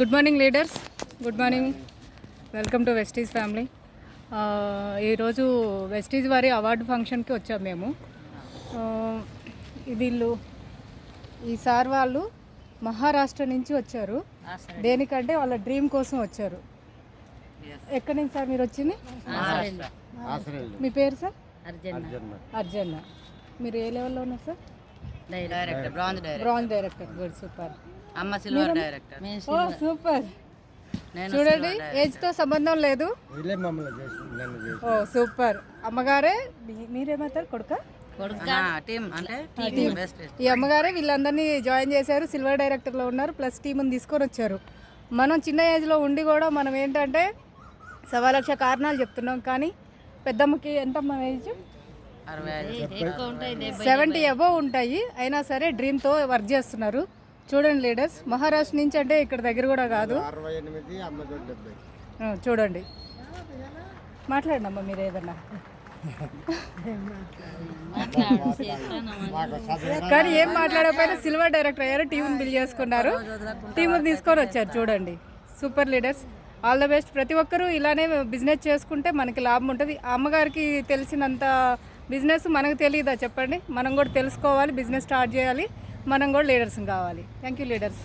Good morning leaders. Good morning. Welcome to Vestige family. ఈరోజు Vestige వారి award ఫంక్షన్కి వచ్చాం మేము. వీళ్ళు ఈ సార్ వాళ్ళు మహారాష్ట్ర నుంచి వచ్చారు. దేనికంటే వాళ్ళ డ్రీమ్ కోసం వచ్చారు. ఎక్కడి నుంచి సార్ మీరు వచ్చింది? మీ పేరు సార్? అర్జన్న మీరు ఏ లెవెల్లో ఉన్నారు sir? Director. Bronze director. Bronze director. Good super. అమ్మ సిల్వర్ డైరెక్టర్. ఓ సూపర్. నేను చూడండి ఏజ్తో సంబంధం లేదు. Oh super. అమ్మగారే మీ- మీరేమవుతారు కొడుక? టీమ్ అంటే టీమ్ బెస్ట్ ఈ అమ్మగారే వీళ్ళందరినీ జాయిన్ చేశారు సిల్వర్ డైరెక్టర్లో ఉన్నారు ప్లస్ టీంని తీసుకొని వచ్చారు. మనం చిన్న ఏజ్లో ఉండి కూడా మనం ఏంటంటే సవా లక్ష కారణాలు చెప్తున్నాం కానీ పెద్దమ్మకి ఎంత మన ఏజ్? అరవై ఐదు. సెవెంటీ అబవ్ ఉంటాయి అయినా సరే డ్రీమ్తో వర్క్ చేస్తున్నారు. చూడండి లీడర్స్ మహారాష్ట్ర నుంచి అంటే ఇక్కడ దగ్గర కూడా కాదు. చూడండి. మాట్లాడండి అమ్మ మీరు ఏదన్నా. కానీ ఏం మాట్లాడకపోయినా సిల్వర్ డైరెక్టర్ అయ్యారు టీంని బిల్ చేసుకున్నారు. టీంని తీసుకొని వచ్చారు చూడండి. Super leaders. All the best. ప్రతి ఒక్కరూ ఇలానే బిజినెస్ చేసుకుంటే మనకి లాభం ఉంటుంది. అమ్మగారికి తెలిసినంత బిజినెస్ మనకు తెలియదా చెప్పండి? మనం కూడా తెలుసుకోవాలి బిజినెస్ స్టార్ట్ చేయాలి. మనం కూడా లీడర్స్ కావాలి. Thank you leaders.